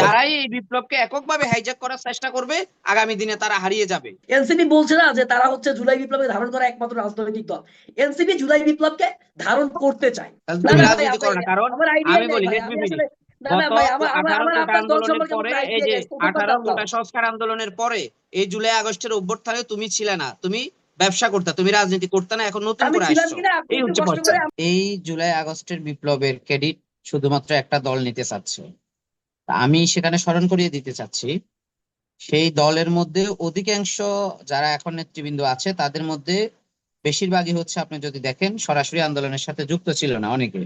যারাই এই বিপ্লবকে এককভাবে হাইজ্যাক করার চেষ্টা করবে আগামী দিনে তারা হারিয়ে যাবে। এনসিপি বলছে না যে তারা হচ্ছে জুলাই বিপ্লবকে ধারণ করা একমাত্র রাজনৈতিক দল। এনসিপি জুলাই বিপ্লবকে ধারণ করতে চায়। কারণ আমি বলি আন্দোলনের পরে এই জুলাই আগস্টের অভ্যর্থনে তুমি ছিলে না তুমি ব্যবসা করতে তুমি রাজনীতি করতে না এখন নতুন করে আসছো। এই হচ্ছে জুলাই আগস্টের বিপ্লবের ক্রেডিট শুধুমাত্র একটা দল নিতে চাচ্ছে। আমি সেখানে স্মরণ করিয়ে দিতে চাচ্ছি। সেই দলের মধ্যে অধিকাংশ যারা এখন নেতৃবৃন্দ আছে, তাদের মধ্যে বেশিরভাগই হচ্ছে আপনি যদি দেখেন সরাসরি আন্দোলনের সাথে যুক্ত ছিল না অনেকে।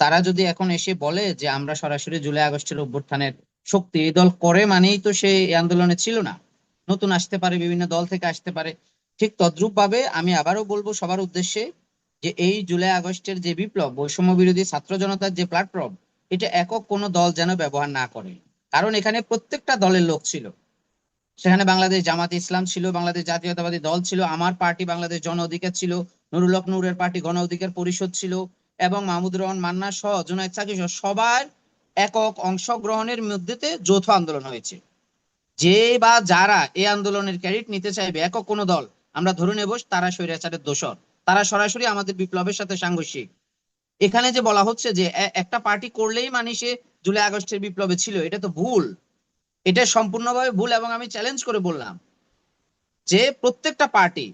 তারা যদি এখন এসে বলে যে আমরা সরাসরি জুলাই আগস্টের অভ্যুত্থানের শক্তি এই দল করে মানেই তো সে আন্দোলনে ছিল না। নতুন আসতে পারে, বিভিন্ন দল থেকে আসতে পারে। ঠিক তদ্রূপ ভাবে আমি আবারও বলব সবার উদ্দেশ্যে যে এই জুলাই আগস্টের যে বিপ্লব বৈষম্য বিরোধী ছাত্র জনতার যে প্ল্যাটফর্ম এটা একক কোনো দল যেন ব্যবহার না করে। কারণ এখানে প্রত্যেকটা দলের লোক ছিল। সেখানে বাংলাদেশ জামাত ইসলাম ছিল, বাংলাদেশ জাতীয়তাবাদী দল ছিল, আমার পার্টি বাংলাদেশ জন অধিকার ছিল, নুরুল নূরের পার্টি গণ অধিকার পরিষদ ছিল এবং মাহমুদুর রহমান মান্না সহ জুনায়দ সাকি সহ সবার একক অংশগ্রহণের মধ্যেতে যৌথ আন্দোলন হয়েছে। যে বা যারা এই আন্দোলনের ক্যারিট নিতে চাইবে, একক কোনো দল, আমরা ধরে নেব তারা স্বৈরাচারের দোষর। তারা সরাসরি আমাদের বিপ্লবের সাথে সাংঘর্ষিক। এখানে যে বলা হচ্ছে যে একটা পার্টি করলেই মানে সে জুলাই আগস্টের বিপ্লবে ছিল, এটা তো ভুল। এটা সম্পূর্ণভাবে ভুল এবং আমি চ্যালেঞ্জ করে বললাম যে, প্রত্যেকটা পার্টি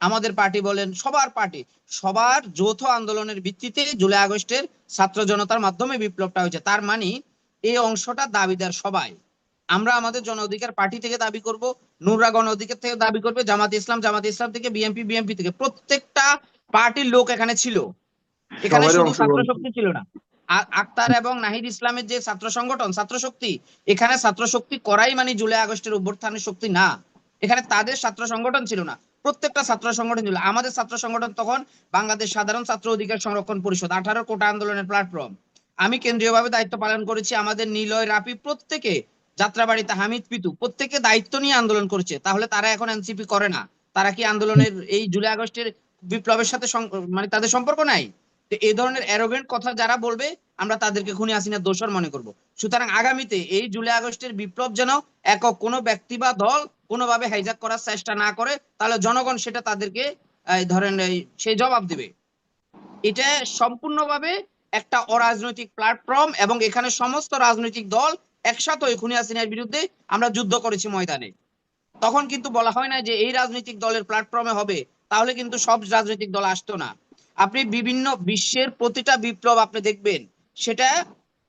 আমাদের পার্টি বলেন, সবার পার্টি সবার যৌথ আন্দোলনের ভিত্তিতে জুলাই আগস্টের ছাত্র জনতার মাধ্যমে বিপ্লবটা হয়েছে। তার মানে এই অংশটা দাবিদার সবাই। আমরা আমাদের জন অধিকার পার্টি থেকে দাবি করব নুররা গণ অধিকার থেকে দাবি করবে, জামাত ইসলাম জামাত ইসলাম থেকে বিএনপি বিএনপি থেকে। প্রত্যেকটা পার্টির লোক এখানে ছিল। এখানে শুধু ছাত্র শক্তি ছিল না। আক্তার এবং নাহিদ ইসলামের যে ছাত্র সংগঠন ছাত্র শক্তি এখানে ছাত্র শক্তি করাই মানে জুলাই আগস্টের অভ্যুত্থানের শক্তি না। এখানে তাদের ছাত্র সংগঠন ছিল না। প্রত্যেকটা ছাত্র সংগঠন ছিল। আমাদের ছাত্র সংগঠন তখন বাংলাদেশ সাধারণ ছাত্র অধিকার সংরক্ষণ পরিষদ আঠারো কোটা আন্দোলনের প্ল্যাটফর্ম আমি কেন্দ্রীয়ভাবে দায়িত্ব পালন করেছি। আমাদের নিলয় রাপি প্রত্যেকে যাত্রাবাড়িতে হামিদ পিতু প্রত্যেকে দায়িত্ব নিয়ে আন্দোলন করছে। তাহলে তারা এখন এনসিপি করে না। তারা কি আন্দোলনের এই জুলাই আগস্টের বিপ্লবের সাথে মানে তাদের সম্পর্ক নাই? এই ধরনের অ্যারোগেন্ট কথা যারা বলবে, আমরা তাদেরকে খুনি হাসিনার দোষর মনে করব। সুতরাং আগামীতে এই জুলাই আগস্টের বিপ্লব যেন একক কোনো ব্যক্তি বা দল কোনোভাবে হাইজাক করার চেষ্টা না করে, তাহলে জনগণ সেটা তাদেরকে ধরেন সেই জবাব দিবে। এটা সম্পূর্ণভাবে একটা অরাজনৈতিক প্ল্যাটফর্ম এবং এখানে সমস্ত রাজনৈতিক দল একসাথে খুনি হাসিনার বিরুদ্ধে আমরা যুদ্ধ করেছি ময়দানে। তখন কিন্তু বলা হয় না যে এই রাজনৈতিক দলের প্ল্যাটফর্মে হবে, তাহলে কিন্তু সব রাজনৈতিক দল আসতো না। আপনি বিভিন্ন বিশ্বের প্রতিটা বিপ্লব আপনি দেখবেন, সেটা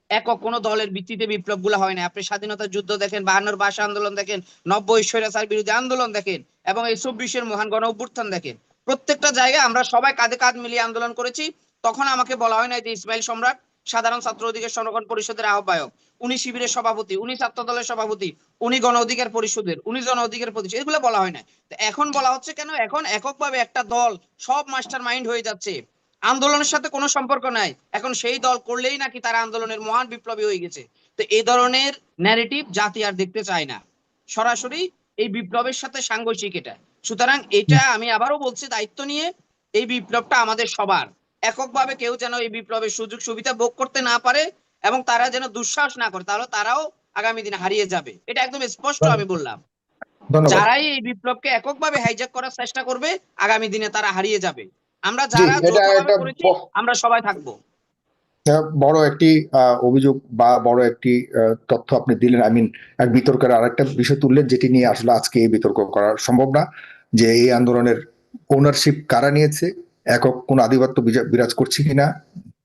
একক কোনো দলের ভিত্তিতে বিপ্লবগুলো হয় না। আপনি স্বাধীনতা যুদ্ধ দেখেন, বাহান্নর ভাষা আন্দোলন দেখেন, নব্বই স্বৈরাচার বিরোধী আন্দোলন দেখেন, এবং এই চব্বিশের মহান গণ অভ্যুত্থান দেখেন। প্রত্যেকটা জায়গায় আমরা সবাই কাঁধে কাঁধ মিলিয়ে আন্দোলন করেছি। তখন আমাকে বলা হয় না যে ইসমাইল সম্রাট সাধারণ ছাত্র অধিকার সংরক্ষণ পরিষদের আহ্বায়ক, উনি শিবিরের সভাপতি, উনি ছাত্র দলের সভাপতি, উনি গণ অধিকার পরিষদের, উনি জন অধিকার পরিষদ, এগুলো বলা হয় না। এখন বলা হচ্ছে কেন? এখন এককভাবে একটা দল সব মাস্টার মাইন্ড হয়ে যাচ্ছে। আন্দোলনের সাথে কোনো সম্পর্ক নাই। এখন সেই দল করলেই নাকি তারা আন্দোলনের মহান বিপ্লবী হয়ে গেছে। তো এই ধরনের ন্যারেটিভ জাতি আর দেখতে চায় না। সরাসরি এই বিপ্লবের সাথে সাংঘর্ষিক এটা। সুতরাং এটা আমি আবারও বলছি দায়িত্ব নিয়ে, এই বিপ্লবটা আমাদের সবার। এককভাবে কেউ যেন এই বিপ্লবের সুযোগ সুবিধা ভোগ করতে না পারে এবং তারা যেন দুঃসাহস না করে তাহলে তারাও আগামী দিনে হারিয়ে যাবে। এটা একদম স্পষ্ট আমি বললাম। যারাই এই বিপ্লবকে এককভাবে হাইজ্যাক করার চেষ্টা করবে আগামী দিনে তারা হারিয়ে যাবে। আমরা যারা একটা আমরা সবাই থাকব। বড় একটি অভিযোগ বা বড় একটি তথ্য আপনি দিলেন। আই মিন এক বিতর্কের আরেকটা বিষয় তুললেন যেটি নিয়ে আসলে আজকে এই বিতর্ক করা সম্ভব না যে এই আন্দোলনের ওনারশিপ কারা নিয়েছে একক কোন আধিপত্য বিরাজ করছে কিনা,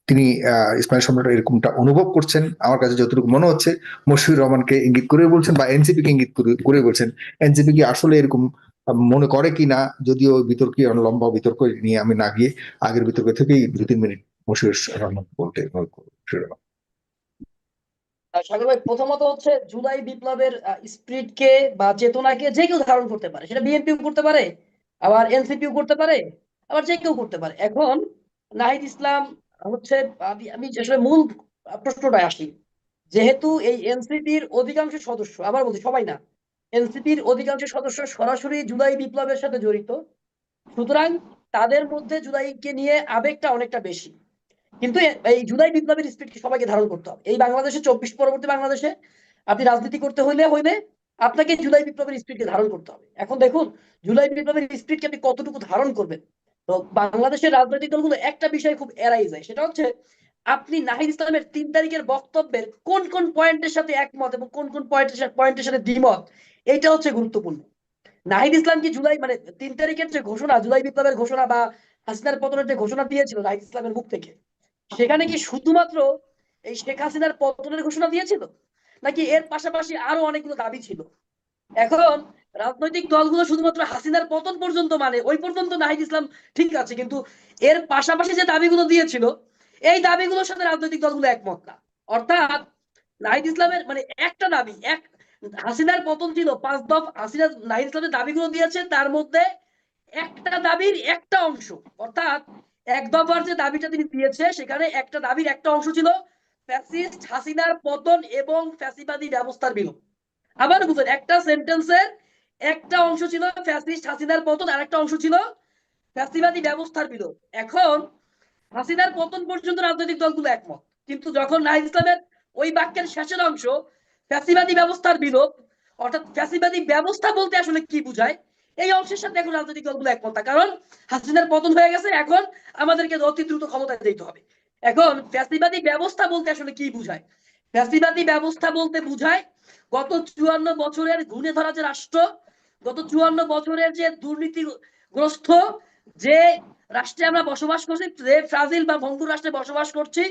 তিনি ইসমাইল সম্রাট এরকমটা অনুভব করছেন। আমার কাছে যতটুকু মনে হচ্ছে মশিউর রহমানকে ইঙ্গিত করে বলছেন বা এনসিপি কে ইঙ্গিত করে- বলছেন, এনসিপি কি আসলে এরকম মনে করে কিনা? যদিও বিতর্কে লম্বা বিতর্ক নিয়ে আমি না গিয়ে আগের বিতর্ক থেকেই দু তিন মিনিট মশিউর রহমান বলতে। সাগর ভাই, প্রথমত হচ্ছে জুলাই বিপ্লবের স্পিরিট কে বা চেতনাকে যে কেউ ধারণ করতে পারে, সেটা বিএনপিও করতে পারে, আবার এনসিপিও করতে পারে? আবার যে কেউ করতে পারে। এখন নাহিদ ইসলাম হচ্ছে, আমি আসলে মূল প্রশ্নটায় আসি। যেহেতু এই এনসিপির অধিকাংশ সদস্য, আবার বলছি সবাই না, এনসিপির অধিকাংশ সদস্য সরাসরি জুলাই বিপ্লবের সাথে জড়িত। সুতরাং তাদের মধ্যে জুলাইকে নিয়ে আবেগটা অনেকটা বেশি। কিন্তু এই জুলাই বিপ্লবের স্পিরিট সবাইকে ধারণ করতে হবে। এই বাংলাদেশে, চব্বিশ পরবর্তী বাংলাদেশে আপনি রাজনীতি করতে হইলে হইলে আপনাকে জুলাই বিপ্লবের স্পিরিটকে ধারণ করতে হবে। এখন দেখুন, জুলাই বিপ্লবের স্পিরিটকে আপনি কতটুকু ধারণ করবেন? তো বাংলাদেশের রাজনৈতিক দলগুলো একটা বিষয় খুব এড়াই যায়, সেটা হচ্ছে আপনি নাহিদ ইসলামের তিন তারিখের বক্তব্যের কোন কোন পয়েন্টের সাথে একমত এবং কোন কোন পয়েন্টের পয়েন্টের সাথে দ্বিমত এইটা হচ্ছে গুরুত্বপূর্ণ। নাহিদ ইসলাম কি জুলাই মানে তিন তারিখের যে ঘোষণা, জুলাই বিপ্লবের ঘোষণা বা হাসিনার পতনের যে ঘোষণা দিয়েছিল নাহিদ ইসলামের মুখ থেকে, সেখানে কি শুধুমাত্র এই শেখ হাসিনার পতনের ঘোষণা দিয়েছিল? নাকি এর পাশাপাশি আরও অনেকগুলো দাবি ছিল? এখন রাজনৈতিক দলগুলো শুধুমাত্র হাসিনার পতন পর্যন্ত মানে ওই পর্যন্ত নাহিদ ইসলাম ঠিক আছে, কিন্তু এর পাশাপাশি যে দাবিগুলো দিয়েছিল, এই দাবিগুলোর সাথে রাজনৈতিক দলগুলো একমত না। অর্থাৎ নাহিদ ইসলামের মানে একটা দাবি, এক, হাসিনার পতন ছিল পাঁচ দফ, হাসিনা নাহিদ ইসলামের দাবিগুলো দিয়েছে, তার মধ্যে একটা দাবির একটা অংশ, অর্থাৎ এক দফার যে দাবিটা তিনি দিয়েছে, সেখানে একটা দাবির একটা অংশ ছিল ফ্যাসিস্ট হাসিনার পতন এবং ফ্যাসিবাদী ব্যবস্থার বিলোপ। আবার বুঝলেন একটা সেন্টেন্সের একটা অংশ ছিল ফ্যাসিস্ট হাসিনার পতন আর একটা অংশ ছিল ফ্যাসিবাদী ব্যবস্থার বিলোপ। এখন হাসিনার পতন পর্যন্ত রাজনৈতিক দলগুলো একমত। কিন্তু যখন নাহিদ ইসলামের ওই বাক্যের শেষের অংশ ফ্যাসিবাদী ব্যবস্থার বিলোপ, অর্থাৎ ফ্যাসিবাদী ব্যবস্থা বলতে আসলে কি বুঝায়, এই অংশের সাথে এখন রাজনৈতিক দলগুলো একমত। কারণ হাসিনার পতন হয়ে গেছে, এখন আমাদেরকে অতি দ্রুত ক্ষমতায় দিতে হবে। এখন ফ্যাসিবাদী ব্যবস্থা বলতে আসলে কি বুঝায়? ফ্যাসিবাদী ব্যবস্থা বলতে বুঝায় গত চুয়ান্ন বছরের ঘুণে ধরা যে রাষ্ট্র গত চুয়ান্ন বছরের যে দুর্নীতিগ্রস্ত যে রাষ্ট্রে আমরা বসবাস করছি, যে ফ্রাজিল বা ভঙ্গুর রাষ্ট্রে বসবাস করছি,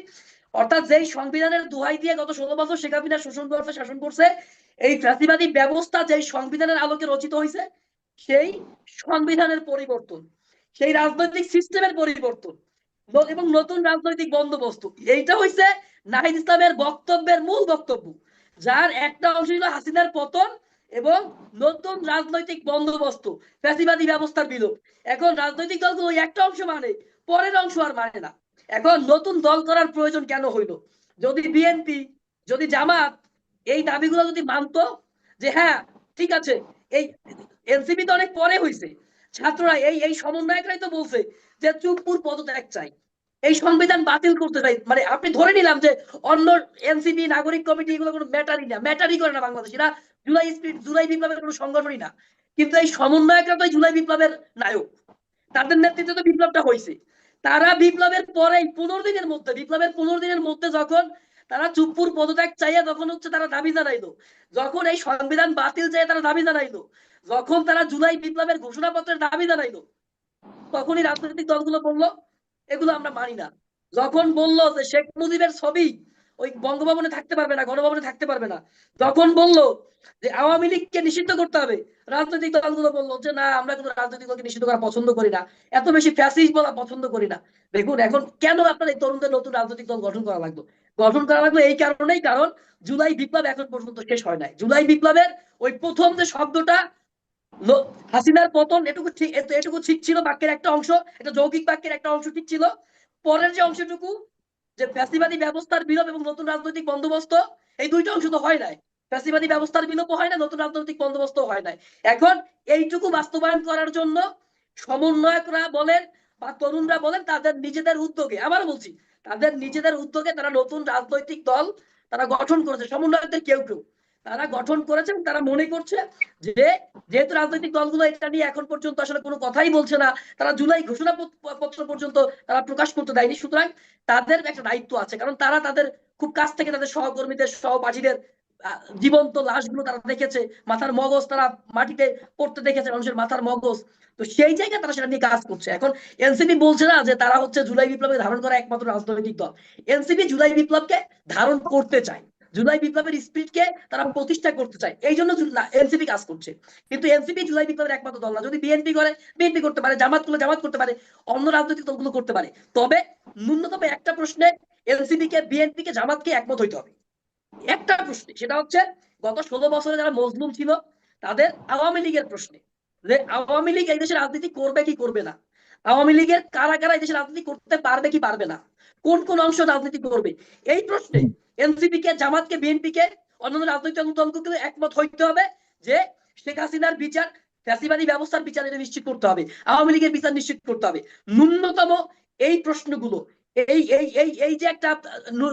অর্থাৎ যেই সংবিধানের দোহাই দিয়ে গত ষোলো বছর শেখ হাসিনা শোষণ করছে, শাসন করছে, এই ফ্যাসিবাদী ব্যবস্থা যেই সংবিধানের আলোকে রচিত হয়েছে, সেই সংবিধানের পরিবর্তন, সেই রাজনৈতিক সিস্টেমের পরিবর্তন এবং নতুন রাজনৈতিক বন্দোবস্ত। এইটা হইছে নাহিদ ইসলামের বক্তব্যের মূল বক্তব্য, যার একটা অংশ ছিল হাসিনার পতন এবং নতুন রাজনৈতিক বন্দোবস্ত, ফ্যাসিবাদী ব্যবস্থার বিলোপ। এখন রাজনৈতিক দলগুলো একটা অংশ মানে পরের অংশ আর মানে না। এখন নতুন দল করার প্রয়োজন কেন হইল? যদি বিএনপি, যদি জামাত, এই দাবিগুলো যদি মানতো যে হ্যাঁ ঠিক আছে, এই এনসিপি তো অনেক পরে হইছে। ছাত্ররা এই এই সমন্বয়করাই তো বলছে যে চুপপুর পদত্যাগ চাই। এই সংবিধান বাতিল করতে চাই। মানে আপনি ধরে নিলাম যে অন্য এনসিপি, নাগরিক কমিটি এগুলো কোনো ম্যাটারই না। ম্যাটারই করে না বাংলাদেশ এরা জুলাই স্পিড, জুলাই বিপ্লবের কোনো সংগঠনই না। কিন্তু এই সমন্বয়করা তো জুলাই বিপ্লবের নায়ক। তাদের নেতৃত্বে তো বিপ্লবটা হয়েছে। তারা বিপ্লবের পরেই পনেরো দিনের মধ্যে, বিপ্লবের পনেরো দিনের মধ্যে যখন তারা চুপ্পুর পদত্যাগ চাইয়া যখন হচ্ছে তারা দাবি জানাইলো, যখন এই সংবিধান বাতিল চাইয়া তারা দাবি জানাইলো, যখন তারা জুলাই বিপ্লবের ঘোষণাপত্রের দাবি জানাইলো, তখনই রাজনৈতিক দলগুলো বলল এগুলো আমরা মানি না। যখন বলল যে শেখ মুজিবের ছবি ওই বঙ্গভবনে থাকতে পারবে না, গণভবনে থাকতে পারবে না যখন বলল যে আওয়ামী লীগকে নিষিদ্ধ করতে হবে। রাজনৈতিক দলগুলো বলল যে না, আমরা কিন্তু রাজনৈতিক দলকে নিষিদ্ধ করা পছন্দ করি না। এত বেশি ফ্যাসিস্ট বলা পছন্দ করি না। দেখুন, এখন কেন আপনার এই তরুণদের নতুন রাজনৈতিক দল গঠন করা লাগল? গঠন করা লাগল এই কারণেই, কারণ জুলাই বিপ্লব এখন পর্যন্ত শেষ হয় নাই। জুলাই বিপ্লবের ওই প্রথম যে শব্দটা হাসিনার পতন এটুকু ঠিক এটুকু ঠিক ছিল বাক্যের একটা অংশ, এটা যৌগিক বাক্যের একটা অংশ ঠিক ছিল। পরের যে অংশটুকু, যে ফ্যাসিবাদী ব্যবস্থার বিলোপ এবং নতুন রাজনৈতিক বন্দোবস্ত, এই দুইটা অংশ তো হয় নাই। ফ্যাসিবাদী ব্যবস্থার বিলোপ হয় না নতুন রাজনৈতিক বন্দোবস্ত হয় নাই। এখন এইটুকু বাস্তবায়ন করার জন্য সমন্বয়করা বলেন বা তরুণরা বলেন, তাদের নিজেদের উদ্যোগে আবার বলছি, তাদের নিজেদের উদ্যোগে তারা নতুন রাজনৈতিক দল তারা গঠন করেছে। সমন্বয়কদের কেউ কেউ। তারা গঠন করেছেন, তারা মনে করছে যে যেহেতু রাজনৈতিক দলগুলো এটা নিয়ে এখন পর্যন্ত আসলে কোনো কথাই বলছে না, তারা জুলাই ঘোষণা পত- পত্র পর্যন্ত তারা প্রকাশ করতে দেয়নি। সুতরাং তাদের একটা দায়িত্ব আছে, কারণ তারা তাদের খুব কাছ থেকে তাদের সহকর্মীদের, সহপাঠীদের জীবন্ত লাশগুলো তারা দেখেছে, মাথার মগজ তারা মাটিতে পড়তে দেখেছে, মানুষের মাথার মগজ। তো সেই জায়গায় তারা সেটা নিয়ে কাজ করছে। এখন এনসিপি বলছে না যে তারা হচ্ছে জুলাই বিপ্লবে ধারণ করা একমাত্র রাজনৈতিক দল। এনসিপি জুলাই বিপ্লবকে ধারণ করতে চায়। জুলাই বিপ্লবের স্পিরিটকে তারা প্রতিষ্ঠা করতে চায়। এই জন্য এনসিপি কাজ করছে। কিন্তু এনসিপি জুলাই বিপ্লবের একমাত্র দল না। যদি বিএনপি করে বিএনপি করতে পারে জামাত করলে জামাত করতে পারে, অন্য রাজনৈতিক দলগুলো করতে পারে। তবে ন্যূনতম একটা প্রশ্নে এনসিপি কে বিএনপি কে, জামাতকে একমত হইতে হবে। একটা প্রশ্নে, সেটা হচ্ছে গত ষোলো বছরে যারা মজলুম ছিল, তাদের আওয়ামী লীগের প্রশ্নে, যে আওয়ামী লীগ এই দেশে রাজনীতি করবে কি করবে না? আওয়ামী লীগের কারা কারা এই দেশে রাজনীতি করতে পারবে কি পারবে না? কোন কোন অংশ রাজনীতি করবে? এই প্রশ্নে এনসিপি কে জামাতকে বিএনপি কে অন্যান্য রাজনৈতিক দলগুলোকে একমত হইতে হবে যে শেখ হাসিনার বিচার ফ্যাসিবাদী ব্যবস্থার বিচার এটা নিশ্চিত করতে হবে। আওয়ামী লীগের বিচার নিশ্চিত করতে হবে। ন্যূনতম এই প্রশ্নগুলো এই এই এই এই যে একটা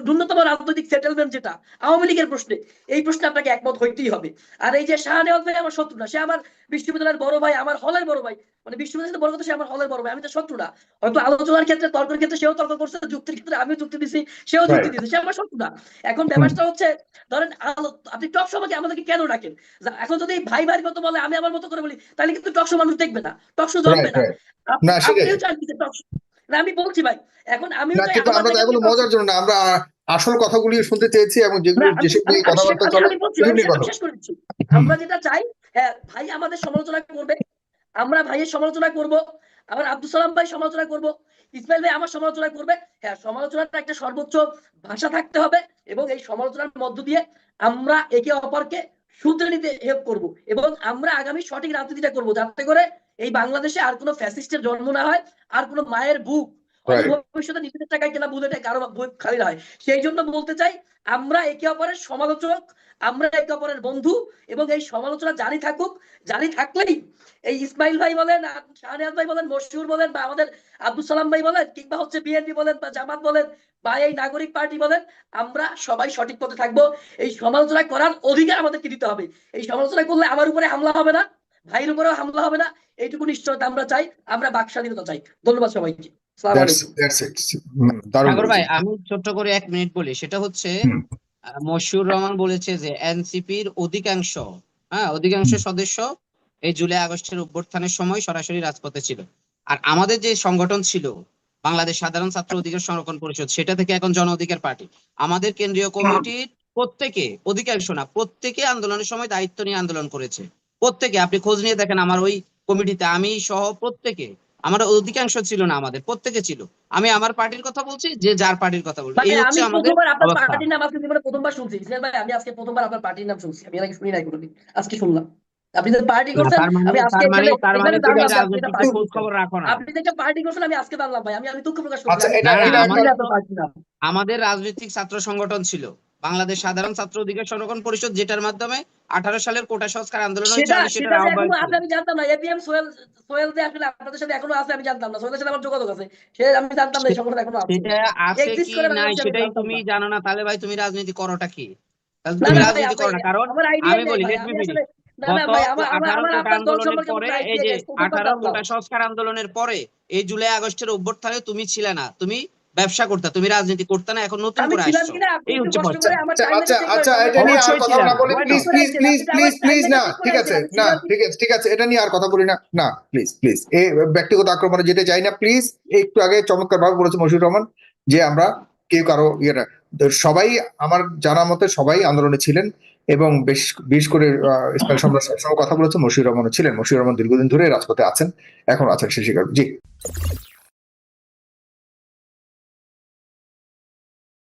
ন্যূনতম রাজনৈতিক সেটেলমেন্ট যেটা আওয়ামী লীগের প্রশ্নে এই প্রশ্নে আপনাকে একমত হইতেই হবে। আর এই যে শাহনেওয়াজ ভাই আমার শত্রু না সে আমার বিশ্ববিদ্যালয়ের বড় ভাই আমার হলের বড় ভাই মানে বিশ্ববিদ্যালয়ের বড় কথা সে আমার হলের বড় ভাই আমি তো শত্রু না। হয়তো আলোচনার ক্ষেত্রে তর্কের ক্ষেত্রে সেও তর্ক করছে যুক্তির ক্ষেত্রে আমিও যুক্তি দিছি সেও যুক্তি. দিচ্ছে সে আমার শত্রু না। এখন ব্যাপারটা হচ্ছে ধরেন আলো- আপনি টক সমাজে আমাদেরকে কেন রাখেন যা- এখন যদি ভাই ভাইয়ের মতো বলে আমি আমার মতো করে বলি তাহলে কিন্তু টক শো মানুষ দেখবে না টক শো জমবে না। আপনিও চান টক না আমি বলছি ভাই এখন আমিও না কিন্তু আমরা তো এগুলো মজার জন্য না আমরা আসল কথাগুলি শুনতে চেয়েছি এবং যেগুলো আমি- যেসব নিয়ে আমি- আমি কথাবার্তা চলে আমি আমি শেষ- আমি। আমরা যেটা চাই হ্যাঁ ভাই আমাদের সমালোচনা করবে আমরা ভাইয়ের সমালোচনা করব আবার আব্দুল সালাম ভাই সমালোচনা করব ইসমাইল ভাই আমার সমালোচনা করবে হ্যাঁ সমালোচনাটা একটা সর্বোচ্চ ভাষা থাকতে হবে এবং এই সমালোচনার মধ্য দিয়ে আমরা একে অপরকে শুধরে নিতে হেল্প করব এবং আমরা আগামী সঠিক রাজনীতিটা করব যাতে করে এই বাংলাদেশে আর কোনো ফ্যাসিস্টের জন্ম না হয় আর কোনো মায়ের বুক ভবিষ্যতে নিজেদের টাকায় কেনা বুলেটে কারও খালি হয় সেই জন্য বলতে চাই আমরা একে অপরের সমালোচক আমরা একে অপরের বন্ধু এবং এই সমালোচনা জারি থাকুক। জারি থাকলেই এই ইসমাইল ভাই বলেন শাহরিয়াজ ভাই বলেন মশিউর বলেন বা আমাদের আব্দুল সালাম ভাই বলেন কিংবা হচ্ছে বিএনপি বলেন বা জামাত বলেন বা এই নাগরিক পার্টি বলেন আমরা সবাই সঠিক পথে থাকব। এই সমালোচনা করার অধিকার আমাদেরকে দিতে হবে। এই সমালোচনা করলে আমার উপরে হামলা হবে না। ভাইয়ের উপরেও হামলা হবে না এইটুকু নিশ্চয়তা আমরা চাই আমরা বাক স্বাধীনতা চাই। ধন্যবাদ সবাইকে। ভাই আমি ছোট্ট করে এক মিনিট বলি সেটা হচ্ছে। মশিউর রহমান বলেছে যে এনসিপির অধিকাংশ হ্যাঁ অধিকাংশ সদস্য এই জুলাই আগস্টের অভ্যুত্থানের সময় সরাসরি রাজপথে ছিল। আর আমাদের যে সংগঠন ছিল বাংলাদেশ সাধারণ ছাত্র অধিকার সংরক্ষণ পরিষদ সেটা থেকে এখন জন অধিকার পার্টি। আমাদের কেন্দ্রীয় কমিটির প্রত্যেকে অধিকাংশ না প্রত্যেকে আন্দোলনের সময় দায়িত্ব নিয়ে আন্দোলন করেছে। প্রত্যেকে আপনি খোঁজ নিয়ে দেখেন আমার ওই কমিটিতে আমি সহ প্রত্যেকে আমার অধিকাংশ ছিল না আমাদের প্রত্যেকে ছিল। আমি আমার পার্টির কথা বলছি যে যার পার্টির কথা বলছি। এই আমি হচ্ছে আমাদের প্রথমবার আপনার পার্টির নাম আজকে জীবনে প্রথমবার শুনছি। ইসমাইল ভাই আমি আজকে প্রথমবার আপনার পার্টির নাম শুনছি। আমি এর আগে শুনি নাই কোনোদিন। আজকে শুনলাম। আপনি যে পার্টি করছেন মানে আমি আজকে তার মানে তার মানে আপনি রাজনৈতিক খোঁজ খবর রাখো না। আপনি যে পার্টি করছেন আমি আজকে জানলাম ভাই। আমি আমি দুঃখ প্রকাশ করছি। আচ্ছা। আমাদের রাজনৈতিক ছাত্র সংগঠন ছিল। বাংলাদেশ সাধারণ ছাত্র অধিকার সংরক্ষণ পরিষদ যেটার মাধ্যমে আঠারো সালের কোটা সংস্কার আন্দোলন হয়েছে আমি সেটার যে আহ্বায়ক এখনও আছে ছিলাম। আমি জানতাম না এপিএম সোহেল সোহেল যে আসলে আপনাদের সাথে এখনও আছে আমি জানতাম না সোহেলের সাথে আমার যোগাযোগ আছে সে আমি জানতাম না এই সংগঠন এখনও আছে সেটা আছে কি না নাই হচ্ছে আমি সেটাই তুমি জানো না তাহলে ভাই তুমি রাজনীতি করোটা কি তুমি রাজনীতি করো না কারণ আমি বলি আন্দোলনের পরে এই যে নেই, প্রথমবার আঠারো জানলাম। কোটা সংস্কার আন্দোলনের পরে এই জুলাই আগস্টের অভ্যুত্থানে তুমি ছিলে না তুমি ব্যবসা করতে তুমি রাজনীতি করতে না এখন নতুন করে আসছো। এই হচ্ছে কষ্ট point। করে আমার আচ্ছা আচ্ছা আচ্ছা এটা নিয়ে আর কথা না বলে please please please please please না ঠিক আছে না ঠিক আছে ঠিক আছে এটা নিয়ে আর কথা বলি না না প্লিজ প্লিজ এই ব্যক্তিগত আক্রমণে যেতে চাই না প্লিজ একটু আগে চমৎকার ভাবে বলেছে মশিউর রহমান যে আমরা কেউ কারও ইয়ে না সবাই আমার জানা মতে সবাই আন্দোলনে ছিলেন এবং বেশ বিশেষ করে আহ, ইসমাইল সম্রাট সঙ্গে কথা বলেছে মশিউর রহমানও ছিলেন। মশিউর রহমান দীর্ঘদিন ধরে রাজপথে আছেন এখন আছেন সে স্বীকার জি।